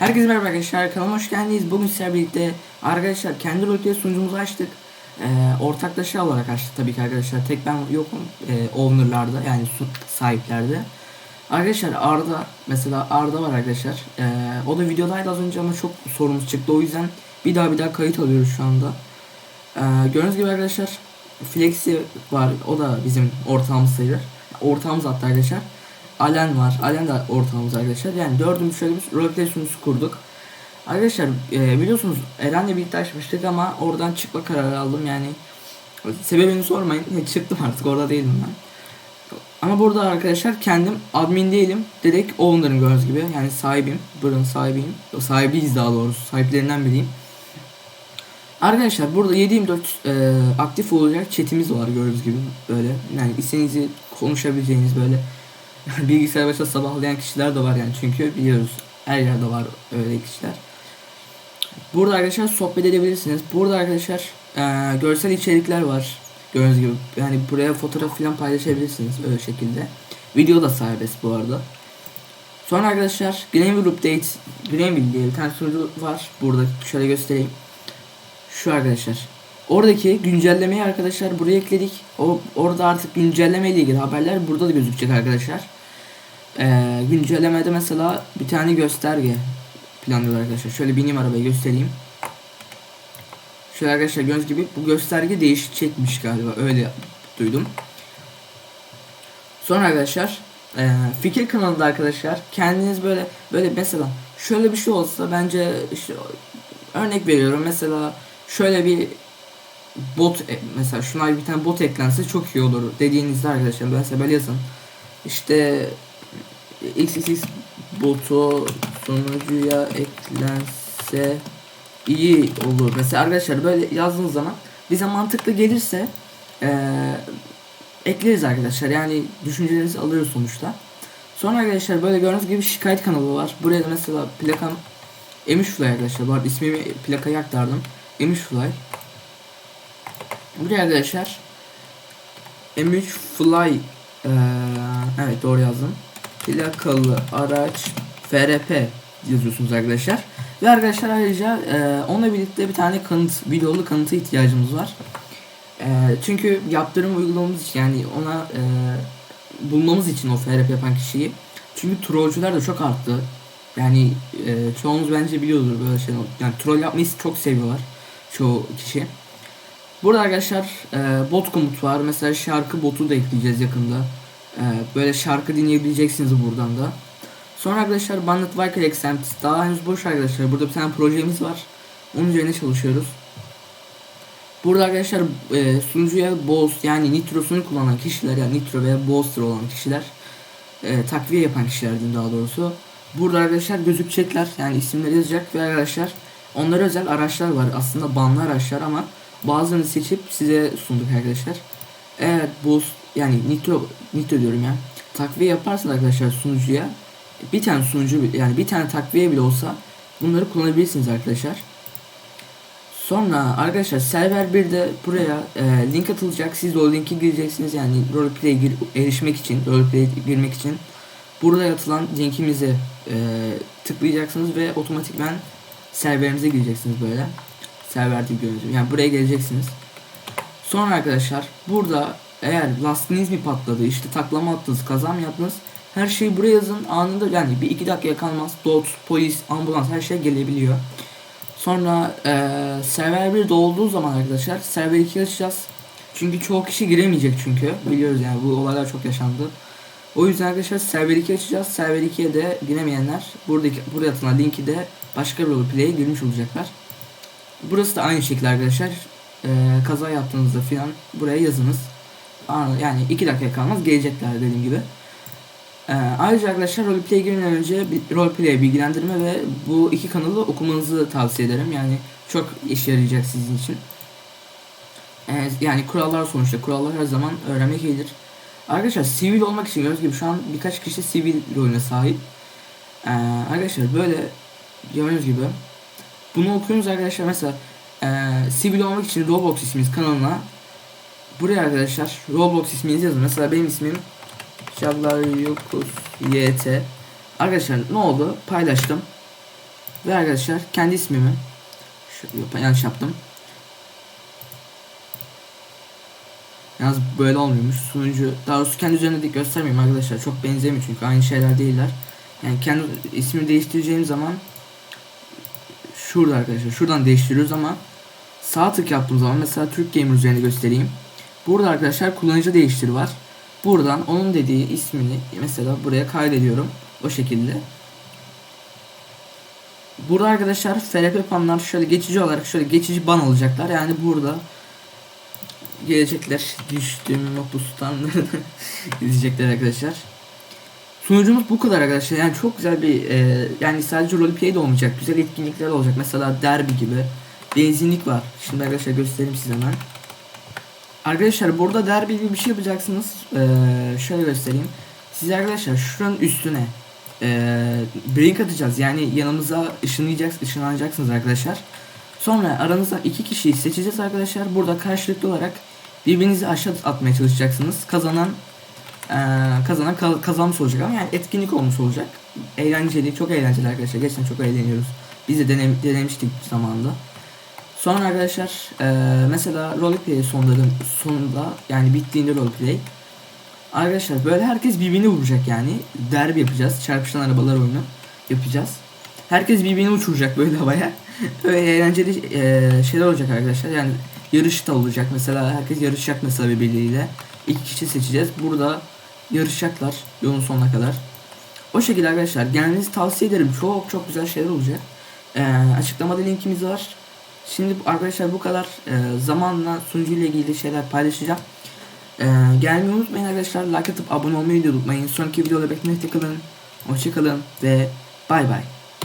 Herkese merhaba arkadaşlar kanalıma hoş geldiniz. Bugün sizlerle birlikte arkadaşlar kendi roleplay sunucumuzu açtık. Ee, ortaklaşa olarak açtık tabii ki arkadaşlar. Tek ben yokum e, owner'larda yani sahiplerde. Arkadaşlar Arda mesela Arda var arkadaşlar. Ee, o da videodaydı az önce ama çok sorunuz çıktı. O yüzden bir daha bir daha kayıt alıyoruz şu anda. Ee, gördüğünüz gibi arkadaşlar Flexi var. O da bizim ortağımız sayılır. Ortağımız hatta arkadaşlar. Alen var. Alen de ortağımız arkadaşlar. Yani dördümüz şöyle bir roleplay kurduk. Arkadaşlar e, biliyorsunuz Eren'le birlikte açmıştık ama oradan çıkma kararı aldım yani. Sebebini sormayın. Çıktım artık orada değilim ben. Ama burada arkadaşlar kendim admin değilim. Direkt owner'ım gördüğünüz gibi. Yani sahibim. Buranın sahibiyim. Sahibiyiz daha doğrusu. Sahiplerinden biriyim. Arkadaşlar burada 724 e, aktif olacak chatimiz var gördüğünüz gibi böyle yani istediğinizi konuşabileceğiniz böyle bilgisayar başında sabahlayan kişiler de var yani çünkü biliyoruz her yerde var öyle kişiler. Burada arkadaşlar sohbet edebilirsiniz. Burada arkadaşlar e, görsel içerikler var. Gördüğünüz gibi yani buraya fotoğraf falan paylaşabilirsiniz öyle şekilde. Video da serbest bu arada. Sonra arkadaşlar Greenville Update Greenville diye bir tane sunucu var. Burada şöyle göstereyim. Şu arkadaşlar. Oradaki güncellemeyi arkadaşlar buraya ekledik. O orada artık güncelleme ile ilgili haberler burada da gözükecek arkadaşlar. Ee, güncellemede mesela bir tane gösterge planlıyorlar arkadaşlar. Şöyle bineyim arabaya göstereyim. Şöyle arkadaşlar gördüğünüz gibi bu gösterge değişecekmiş galiba öyle duydum. Sonra arkadaşlar e, fikir kanalında arkadaşlar kendiniz böyle böyle mesela şöyle bir şey olsa bence işte örnek veriyorum mesela şöyle bir bot e- mesela şuna bir tane bot eklense çok iyi olur dediğinizde arkadaşlar mesela böyle yazın işte XXX botu sunucuya eklense iyi olur. Mesela arkadaşlar böyle yazdığınız zaman bize mantıklı gelirse eee ekleriz arkadaşlar. Yani düşüncelerinizi alıyoruz sonuçta. Sonra arkadaşlar böyle gördüğünüz gibi şikayet kanalı var. Buraya da mesela plakam M3 Fly arkadaşlar. Bu arada ismimi plakayı aktardım. M3 Fly Buraya arkadaşlar M3 Fly ee, evet doğru yazdım. Plakalı araç FRP yazıyorsunuz arkadaşlar. Ve arkadaşlar ayrıca e, onunla birlikte bir tane kanıt, videolu kanıta ihtiyacımız var. E, çünkü yaptırım uygulamamız için yani ona e, bulmamız için o FRP yapan kişiyi. Çünkü trollcüler de çok arttı. Yani e, çoğunuz bence biliyordur böyle şeyler. Yani troll yapmayı çok seviyorlar çoğu kişi. Burada arkadaşlar e, bot komut var. Mesela şarkı botu da ekleyeceğiz yakında. E, böyle şarkı dinleyebileceksiniz buradan da. Sonra arkadaşlar Bandit Viker Exempt daha henüz boş arkadaşlar. Burada bir tane projemiz var. Onun üzerine çalışıyoruz. Burada arkadaşlar e, sunucuya Boost yani Nitro'sunu kullanan kişiler yani Nitro veya Booster olan kişiler e, takviye yapan kişiler daha doğrusu. Burada arkadaşlar gözükecekler yani isimleri yazacak ve arkadaşlar onlara özel araçlar var. Aslında banlı araçlar ama bazılarını seçip size sunduk arkadaşlar. Eğer boost yani nitro nitro diyorum ya takviye yaparsanız arkadaşlar sunucuya bir tane sunucu yani bir tane takviye bile olsa bunları kullanabilirsiniz arkadaşlar. Sonra arkadaşlar server 1'de buraya e, link atılacak. Siz de o linki gireceksiniz yani roleplay'e gir, erişmek için, roleplay'e girmek için burada atılan linkimizi e, tıklayacaksınız ve otomatikman serverimize gireceksiniz böyle serverde görüntü. Yani buraya geleceksiniz. Sonra arkadaşlar burada eğer lastiğiniz mi patladı işte taklama attınız kaza yaptınız her şeyi buraya yazın anında yani bir iki dakika kalmaz dot polis ambulans her şey gelebiliyor. Sonra e, server 1 dolduğu zaman arkadaşlar server 2 açacağız. Çünkü çoğu kişi giremeyecek çünkü biliyoruz yani bu olaylar çok yaşandı. O yüzden arkadaşlar server 2 açacağız. Server 2'ye de giremeyenler buradaki buraya atılan linki de başka bir roleplay'e girmiş olacaklar. Burası da aynı şekilde arkadaşlar. Ee, kaza yaptığınızda filan buraya yazınız. Yani 2 dakika kalmaz gelecekler dediğim gibi. Ee, ayrıca arkadaşlar roleplay'e girmeden önce roleplay bilgilendirme ve bu iki kanalı okumanızı tavsiye ederim. Yani çok işe yarayacak sizin için. Ee, yani kurallar sonuçta. Kurallar her zaman öğrenmek iyidir. Arkadaşlar sivil olmak için gördüğünüz gibi şu an birkaç kişi sivil rolüne sahip. Ee, arkadaşlar böyle gördüğünüz gibi bunu okuyorsunuz arkadaşlar mesela e, sivil olmak için Roblox isminiz kanalına buraya arkadaşlar Roblox isminizi yazın. Mesela benim ismim Çağlar Yokus YT. Arkadaşlar ne oldu? Paylaştım. Ve arkadaşlar kendi ismimi şu, yanlış yaptım. Yalnız böyle olmuyormuş. Sunucu daha doğrusu kendi üzerinde de göstermeyeyim arkadaşlar. Çok benzemiyor çünkü aynı şeyler değiller. Yani kendi ismini değiştireceğim zaman şurada arkadaşlar. Şuradan değiştiriyoruz ama sağ tık yaptığım zaman mesela Türk Gamer üzerinde göstereyim. Burada arkadaşlar kullanıcı değiştir var. Buradan onun dediği ismini mesela buraya kaydediyorum. O şekilde. Burada arkadaşlar FRP panlar şöyle geçici olarak şöyle geçici ban alacaklar. Yani burada gelecekler düştüğüm mapustan izleyecekler arkadaşlar. Sunucumuz bu kadar arkadaşlar. Yani çok güzel bir e, yani sadece roleplay de olmayacak. Güzel etkinlikler olacak. Mesela derbi gibi. Benzinlik var. Şimdi arkadaşlar göstereyim size hemen. Arkadaşlar burada derbi gibi bir şey yapacaksınız. Ee, şöyle göstereyim. Siz arkadaşlar şuranın üstüne ee, brink atacağız. Yani yanımıza ışınlayacaksınız, ışınlanacaksınız arkadaşlar. Sonra aranızda iki kişiyi seçeceğiz arkadaşlar. Burada karşılıklı olarak birbirinizi aşağı atmaya çalışacaksınız. Kazanan ee, kazanan ka- kazanmış olacak ama yani etkinlik olmuş olacak. Eğlenceli, çok eğlenceli arkadaşlar. Gerçekten çok eğleniyoruz. Biz de denem denemiştik zamanında. Sonra arkadaşlar eee, mesela roleplay sonların sonunda yani bittiğinde roleplay. Arkadaşlar böyle herkes birbirini vuracak yani. Derbi yapacağız çarpışan arabalar oyunu yapacağız. Herkes birbirini uçuracak böyle havaya. Öyle eğlenceli eee, şeyler olacak arkadaşlar. Yani yarış da olacak. Mesela herkes yarışacak mesela birbirleriyle. İki kişi seçeceğiz. Burada yarışacaklar yolun sonuna kadar. O şekilde arkadaşlar gelmenizi tavsiye ederim. Çok çok güzel şeyler olacak. Eee, açıklamada linkimiz var Şimdi arkadaşlar bu kadar e, zamanla sunucu ile ilgili şeyler paylaşacağım. E, gelmeyi unutmayın arkadaşlar. Like atıp abone olmayı da unutmayın. Sonraki videoda beklemekte kalın. Hoşçakalın ve bay bay.